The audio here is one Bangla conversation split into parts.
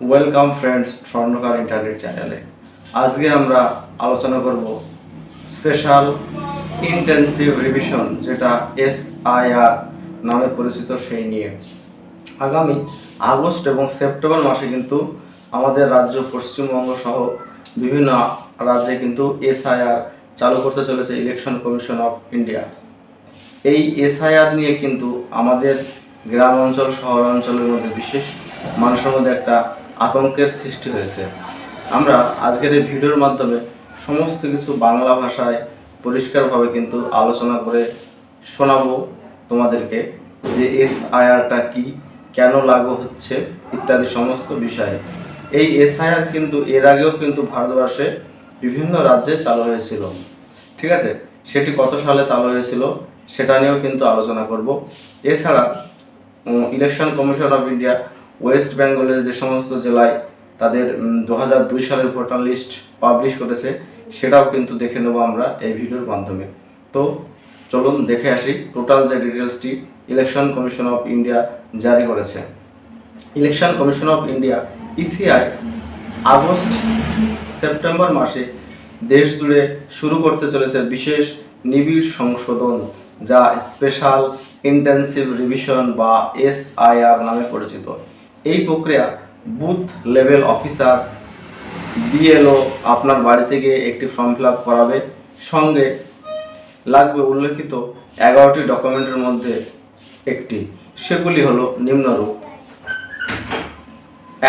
ওয়েলকাম ফ্রেন্ডস স্বর্ণকার ইন্টারনেট চ্যানেলে আজকে আমরা আলোচনা করব স্পেশাল ইন্টেন্সিভ রিভিশন যেটা এসআইআর নামে পরিচিত সেই নিয়ে। আগামী আগস্ট এবং সেপ্টেম্বর মাসে কিন্তু আমাদের রাজ্য, পশ্চিমবঙ্গ সহ বিভিন্ন রাজ্যে কিন্তু এসআইআর চালু করতে চলেছে ইলেকশন কমিশন অফ ইন্ডিয়া এই এসআইআর নিয়ে কিন্তু আমাদের গ্রাম অঞ্চল, শহর অঞ্চলের মধ্যে বিশেষ মানুষের মধ্যে একটা আতঙ্কের সৃষ্টি হয়েছে। আমরা আজকের এই ভিডিওর মাধ্যমে সমস্ত কিছু বাংলা ভাষায় পরিষ্কারভাবে কিন্তু আলোচনা করে শোনাবো তোমাদেরকে যে এসআইআরটা কি, কেন লাগু হচ্ছে ইত্যাদি সমস্ত বিষয়ে। এই এসআইআর কিন্তু এর আগেও কিন্তু ভারতবর্ষে বিভিন্ন রাজ্যে চালু হয়েছিল। ঠিক আছে? সেটি কত সালে চালু হয়েছিল সেটা নিয়েও কিন্তু আলোচনা করব। এছাড়া election commission of India West বেঙ্গলের যে সমস্ত জেলায় তাদের দু হাজার দুই সালের ভোটার লিস্ট পাবলিশ করেছে, সেটাও কিন্তু দেখে নেব আমরা এই ভিডিওর মাধ্যমে। তো চলুন দেখে আসি, টোটাল যে ডিটেলসটি ইলেকশন কমিশন অফ ইন্ডিয়া জারি করেছে। Election commission of India, ECI, August, September মাসে দেশ জুড়ে শুরু করতে চলেছে বিশেষ নিবিড় সংশোধন, যা স্পেশাল ইন্টেন্সিভ রিভিশন বা এসআইআর নামে পরিচিত। এই প্রক্রিয়া বুথ লেভেল অফিসার, বিএলও আপনার বাড়িতে গিয়ে একটি ফর্ম ফিল করাবে। সঙ্গে লাগবে উল্লেখিত এগারোটি ডকুমেন্টের মধ্যে একটি। সেগুলি হলো নিম্নরূপ।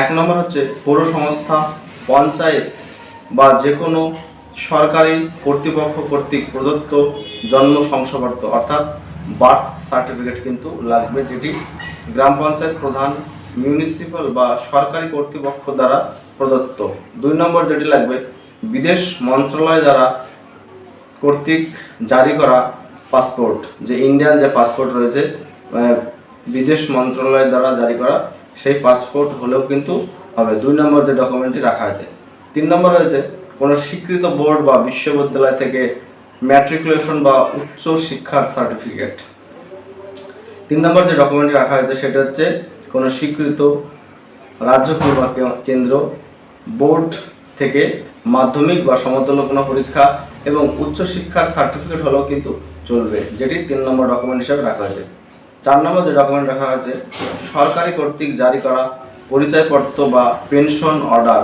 এক নম্বর হচ্ছে পৌর সংস্থা, পঞ্চায়েত বা যে কোনো সরকারি কর্তৃপক্ষ কর্তৃক প্রদত্ত জন্ম শংসাপত্র, অর্থাৎ বার্থ সার্টিফিকেট কিন্তু লাগবে যেটি গ্রাম পঞ্চায়েত প্রধান মিউনিসিপ্যাল বা সরকারি কর্তৃপক্ষ দ্বারা প্রদত্ত। দুই নম্বর যেটি লাগবে, বিদেশ মন্ত্রণালয় দ্বারা কর্তৃক জারি করা পাসপোর্ট, যে ইন্ডিয়ান যে পাসপোর্ট রয়েছে বিদেশ মন্ত্রণালয় দ্বারা জারি করা, সেই পাসপোর্ট হলেও কিন্তু হবে। দুই নম্বর যে ডকুমেন্টটি রাখা আছে, তিন নম্বর রয়েছে, কোনো স্বীকৃত বোর্ড বা বিশ্ববিদ্যালয় থেকে ম্যাট্রিকুলেশন বা উচ্চ শিক্ষার সার্টিফিকেট তিন নম্বর যে ডকুমেন্টটি রাখা হয়েছে, সেটা হচ্ছে কোনো স্বীকৃত রাজ্য কিংবা কেন্দ্র বোর্ড থেকে মাধ্যমিক বা সমতুল্য কোনো পরীক্ষা এবং উচ্চশিক্ষার সার্টিফিকেট হলেও কিন্তু চলবে, যেটি তিন নম্বর ডকুমেন্ট হিসাবে রাখা হয়েছে। চার নম্বর যে ডকুমেন্ট রাখা হয়েছে, সরকারি কর্তৃক জারি করা পরিচয়পত্র বা পেনশন অর্ডার,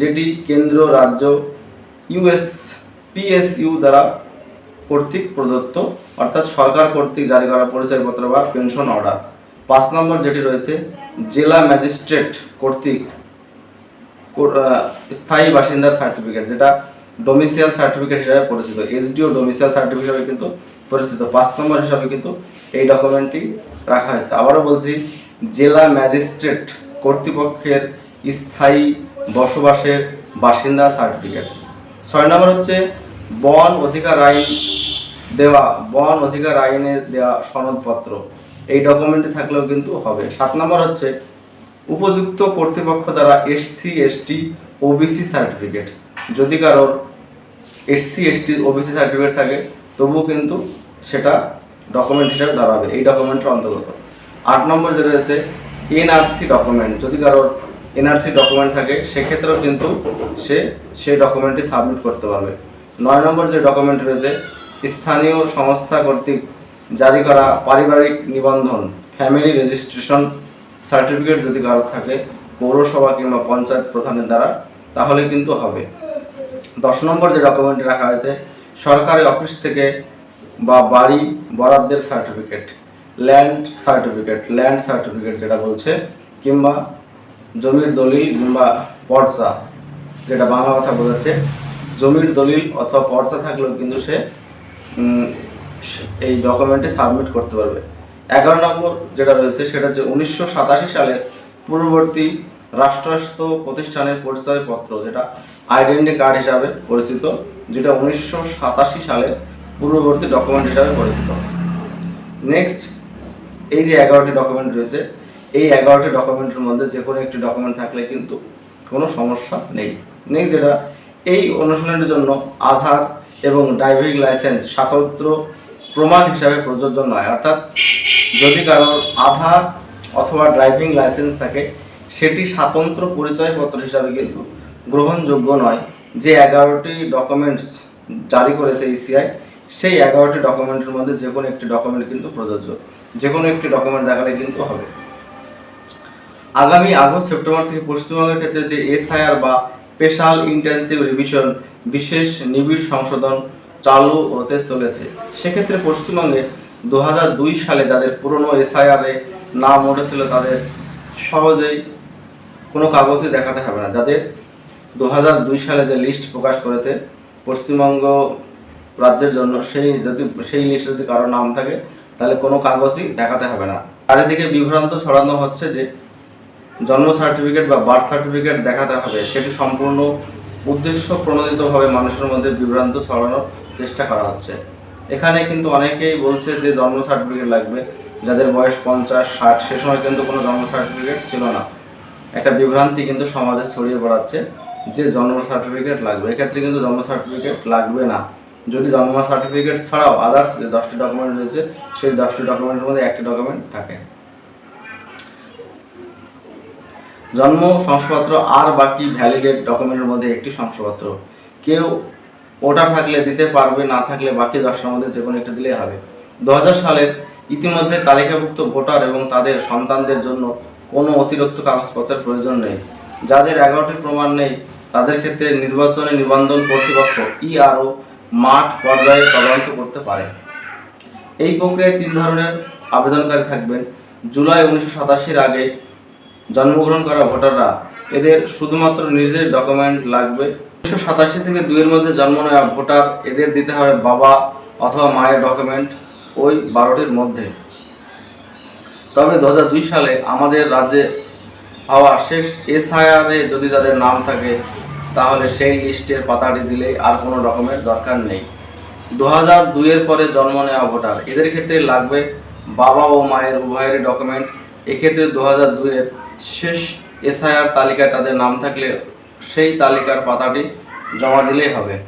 যেটি কেন্দ্র, রাজ্য ইউএস পিএসইউ দ্বারা কর্তৃক প্রদত্ত, অর্থাৎ সরকার কর্তৃক জারি করা পরিচয়পত্র বা পেনশন অর্ডার। পাঁচ নম্বর যেটি রয়েছে, জেলা ম্যাজিস্ট্রেট কর্তৃক স্থায়ী বাসিন্দার সার্টিফিকেট যেটা ডোমিসিয়াল সার্টিফিকেট হিসাবে পরিচিত এসডিও ডোমিসিয়াল সার্টিফিকেট হিসাবে কিন্তু পরিচিত। পাঁচ নম্বর হিসাবে কিন্তু এই ডকুমেন্টটি রাখা হয়েছে। আবারও বলছি, জেলা ম্যাজিস্ট্রেট কর্তৃপক্ষের স্থায়ী বসবাসের বাসিন্দা সার্টিফিকেট ছয় নম্বর হচ্ছে, বন অধিকার আইন দেওয়া, বন অধিকার আইনের দেওয়া সনদপত্র। এই ডকুমেন্টটি থাকলেও কিন্তু হবে। সাত নম্বর হচ্ছে, উপযুক্ত কর্তৃপক্ষ দ্বারা এসসি এসটি ওবিসি সার্টিফিকেট যদি কারোর এসসি এসটি ওবিসি সার্টিফিকেট থাকে, তবুও কিন্তু সেটা ডকুমেন্ট হিসাবে দাঁড়াবে, এই ডকুমেন্টের অন্তর্গত। আট নম্বর যেটা রয়েছে এনআরসি ডকুমেন্ট যদি কারোর এনআরসি ডকুমেন্ট থাকে, সেক্ষেত্রেও কিন্তু সে সেই ডকুমেন্টটি সাবমিট করতে পারবে। নয় নম্বর যে ডকুমেন্ট রয়েছে, স্থানীয় সংস্থা কর্তৃক জারি করা পারিবারিক নিবন্ধন ফ্যামিলি রেজিস্ট্রেশন সার্টিফিকেট যদি কারও থাকে, পৌরসভা কিংবা পঞ্চায়েত প্রধানের দ্বারা, তাহলে কিন্তু হবে। দশ নম্বর যে ডকুমেন্ট রাখা হয়েছে, সরকারি অফিস থেকে বা বাড়ি বরাদ্দের certificate land certificate land certificate যেটা বলছে, কিংবা জমির দলিল কিংবা পর্চা, যেটা বাংলা কথা বোঝাচ্ছে, জমির দলিল অথবা পর্চা থাকলেও কিন্তু সে- এই ডকুমেন্টে সাবমিট করতে পারবে। এগারো নম্বর যেটা রয়েছে, সেটা হচ্ছে উনিশশো সাতাশি সালের পূর্ববর্তী রাষ্ট্রায়ত্ত প্রতিষ্ঠানের পরিচয়পত্র, যেটা আইডেন্টি কার্ড হিসাবে পরিচিত, যেটা উনিশশো সাতাশি সালের পূর্ববর্তী ডকুমেন্ট হিসাবে পরিচিত। নেক্সট এই যে এগারোটি ডকুমেন্ট রয়েছে, এই এগারোটি ডকুমেন্টের মধ্যে যে কোনো একটি ডকুমেন্ট থাকলে কিন্তু কোনো সমস্যা নেই। নেক্সট যেটা এই অনুশীলনের জন্য আধার এবং ড্রাইভিং লাইসেন্স স্বাতন্ত্র প্রমাণ হিসাবে প্রযোজ্য নয়। অর্থাৎ যদি কারোর আধার অথবা ড্রাইভিং লাইসেন্স থাকে, সেটি স্বাতন্ত্র পরিচয়পত্র হিসাবে কিন্তু গ্রহণযোগ্য নয়। যে এগারোটি ডকুমেন্টস জারি করেছে ইসিআই সেই এগারোটি ডকুমেন্টের মধ্যে যে কোনো একটি ডকুমেন্ট কিন্তু প্রযোজ্য। যে কোনো একটি ডকুমেন্ট দেখালে কিন্তু হবে। আগামী আগস্ট, সেপ্টেম্বর থেকে পশ্চিমবঙ্গের ক্ষেত্রে যে এসআইআর বা স্পেশাল ইন্টেন্সিভ রিভিশন বিশেষ নিবিড় সংশোধন চালু হতে চলেছে। সেক্ষেত্রে পশ্চিমবঙ্গে দু দুই সালে যাদের পুরনো এসআইআরে নাম উঠেছিল, তাদের সহজেই কোনো কাগজই দেখাতে হবে না। যাদের দু দুই সালে যে লিস্ট প্রকাশ করেছে, পশ্চিমবঙ্গ রাজ্যের জন্য সেই যদি, সেই লিস্টে যদি কারও নাম থাকে, তাহলে কোনো কাগজই দেখাতে হবে না। চারিদিকে বিভ্রান্ত ছড়ানো হচ্ছে যে জন্ম সার্টিফিকেট বা বার্থ সার্টিফিকেট দেখাতে হবে, সেটি সম্পূর্ণ উদ্দেশ্য প্রণোদিতভাবে মানুষের মধ্যে বিভ্রান্ত ছড়ানোর চেষ্টা করা হচ্ছে। এখানে কিন্তু অনেকেই বলছে যে জন্ম সার্টিফিকেট লাগবে, যাদের বয়স পঞ্চাশ, ষাট, সে সময় কিন্তু কোনো জন্ম সার্টিফিকেট ছিল না। একটা বিভ্রান্তি কিন্তু সমাজে ছড়িয়ে পড়াচ্ছে যে জন্ম সার্টিফিকেট লাগবে। এক্ষেত্রে কিন্তু জন্ম সার্টিফিকেট লাগবে না। যদি জন্ম সার্টিফিকেট ছাড়াও আদার্স যে দশটি ডকুমেন্ট রয়েছে, সেই দশটি ডকুমেন্টের মধ্যে একটি ডকুমেন্ট থাকে। জন্ম, শংসাপত্র আর বাকি ভ্যালিডেট ডকুমেন্টের মধ্যে একটি শংসাপত্র। কেউ ওটা থাকলে দিতে পারবে, না থাকলে বাকি দশটার মধ্যে যে কোনো একটা দিলেই হবে। দু সালের ইতিমধ্যে তালিকাভুক্ত ভোটার এবং তাদের সন্তানদের জন্য কোনো অতিরিক্ত কাগজপত্রের প্রয়োজন নেই। যাদের এগারোটি প্রমাণ নেই, তাদের ক্ষেত্রে নির্বাচনী নিবন্ধন কর্তৃপক্ষ ইআরও মাঠ পর্যায়ে তদন্ত করতে পারে। এই প্রক্রিয়ায় তিন ধরনের আবেদনকারী থাকবেন। জুলাই উনিশশো সাতাশির আগে জন্মগ্রহণ করা ভোটাররা এদের শুধুমাত্র নিজের ডকুমেন্ট লাগবে। উনিশশো সাতাশি থেকে দুইয়ের মধ্যে জন্ম নেওয়া ভোটার এদের দিতে হবে বাবা অথবা মায়ের ডকুমেন্ট ওই বারোটির মধ্যে। তবে দু হাজার দুই সালে আমাদের রাজ্যে হওয়া শেষ এসআইআরে যদি তাদের নাম থাকে, তাহলে সেই লিস্টের পাতাটি দিলেই আর কোনো ডকুমেন্ট দরকার নেই। দু হাজার দুইয়ের পরে জন্ম নেওয়া ভোটার এদের ক্ষেত্রে লাগবে বাবা ও মায়ের উভয়েরই ডকুমেন্ট। এক্ষেত্রে দু হাজার দুইয়ের শেষ এসআইআর তালিকায় তাদের নাম থাকলে সেই তালিকার পাতাটি জমা দিলেই হবে।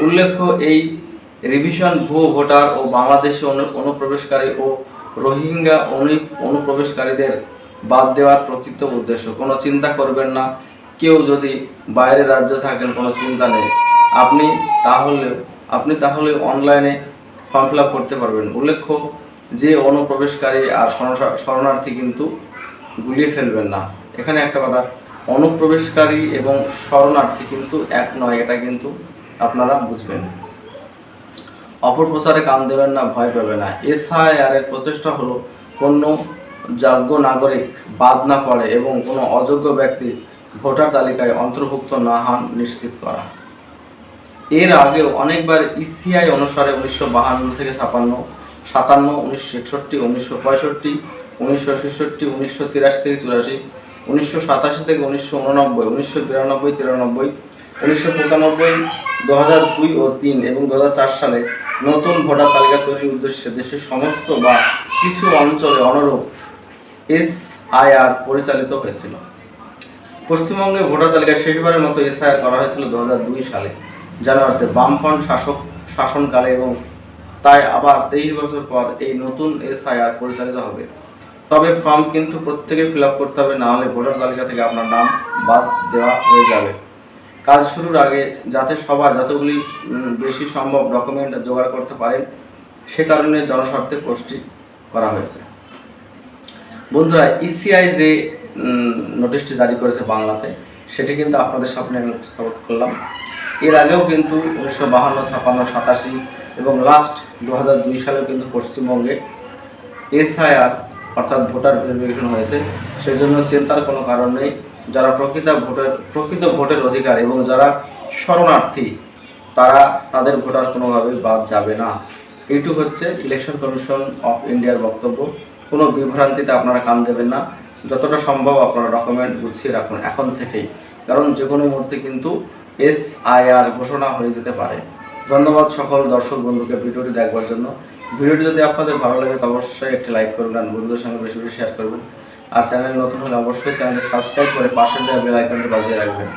উল্লেখ্য, এই রিভিশন ভুয়ো ভোটার ও বাংলাদেশে অনুপ্রবেশকারী ও রোহিঙ্গা অনু- অনুপ্রবেশকারীদের বাদ দেওয়ার প্রকৃত উদ্দেশ্য। কোনো চিন্তা করবেন না, কেউ যদি বাইরের রাজ্যে থাকেন, কোনো চিন্তা নেই। আপনি তাহলে আপনি তাহলে অনলাইনে ফর্ম ফিল করতে পারবেন। উল্লেখ্য, যে অনুপ্রবেশকারী আর শরণার্থী কিন্তু গুলিয়ে ফেলবেন না। এখানে একটা কথা, অনুপ্রবেশকারী এবং শরণার্থী কিন্তু এক নয়, এটা কিন্তু আপনারা বুঝবেন। অপপ্রচারে কান দেবেন না, ভয় পাবে না। এসআইআর এর প্রচেষ্টা হলো কোনো যোগ্য নাগরিক বাদ না পড়ে এবং কোনো অযোগ্য ব্যক্তি ভোটার তালিকায় অন্তর্ভুক্ত না হন নিশ্চিত করা। এর আগেও অনেকবার ইসিআই অনুসারে উনিশশো বাহান্ন থেকে ছাপান্ন, সাতান্ন, উনিশশো একষট্টি, উনিশশো পঁয়ষট্টি উনিশশো ছেষট্টি, উনিশশো তিরাশি থেকে চুরাশি, উনিশশো সাতাশি থেকে উনিশশো উননব্বই, উনিশশো বিরানব্বই, তিরানব্বই, উনিশশো পঁচানব্বই, দু হাজার দুই ও তিন এবং দু হাজার চার সালে নতুন ভোটার তালিকা তৈরির উদ্দেশ্যে দেশের সমস্ত বা কিছু অঞ্চলে অনুরূপ এসআইআর পরিচালিত হয়েছিল। পশ্চিমবঙ্গে ভোটার তালিকা শেষবারের মতো এসআইআর করা হয়েছিল দু হাজার দুই সালে। জানুয়ারিতে বামফ্রন্ট শাসক শাসনকালে এবং তাই আবার তেইশ বছর পর এই নতুন এসআইআর পরিচালিত হবে। তবে ফর্ম কিন্তু প্রত্যেকে ফিল করতে হবে, না হলে ভোটার তালিকা থেকে আপনার নাম বাদ দেওয়া হয়ে যাবে। কাজ শুরুর আগে যাতে সবার যতগুলি বেশি সম্ভব ডকুমেন্ট জোগাড় করতে পারেন, সে কারণে জনস্বার্থে পোস্টটি করা হয়েছে। বন্ধুরা ইসিআই যে নোটিশটি জারি করেছে বাংলাতে, সেটি কিন্তু আপনাদের সামনে আমি উপস্থাপন করলাম। এর আগেও কিন্তু উনিশশো বাহান্ন, ছাপান্ন, সাতাশি এবং লাস্ট দু হাজার দুই সালেও কিন্তু পশ্চিমবঙ্গে এসআইআর অর্থাৎ ভোটার ভেরিফিকেশন হয়েছে। সেই জন্য চিন্তার কোনো কারণ নেই। যারা প্রকৃত ভোটের প্রকৃত ভোটের অধিকার এবং যারা শরণার্থী, তারা তাদের ভোটার কোনোভাবেই বাদ যাবে না। এইটুকু হচ্ছে ইলেকশন কমিশন অফ ইন্ডিয়ার বক্তব্য। কোনো বিভ্রান্তিতে আপনারা কান দেবেন না। যতটা সম্ভব আপনারা ডকুমেন্ট গুছিয়ে রাখুন এখন থেকেই। কারণ যে কোনো মুহূর্তে কিন্তু এসআইআর ঘোষণা হয়ে যেতে পারে। ধন্যবাদ সকল দর্শক বন্ধুকে ভিডিওটি দেখবার জন্য। ভিডিওটি যদি আপনাদের ভালো লাগে, তো অবশ্যই একটি লাইক করবেন বন্ধুদের সঙ্গে বেশি বেশি শেয়ার করবেন। আর চ্যানেল নতুন হলে অবশ্যই চ্যানেলটি সাবস্ক্রাইব করে পাশে দেওয়া বেল আইকনটি বাজিয়ে রাখবেন।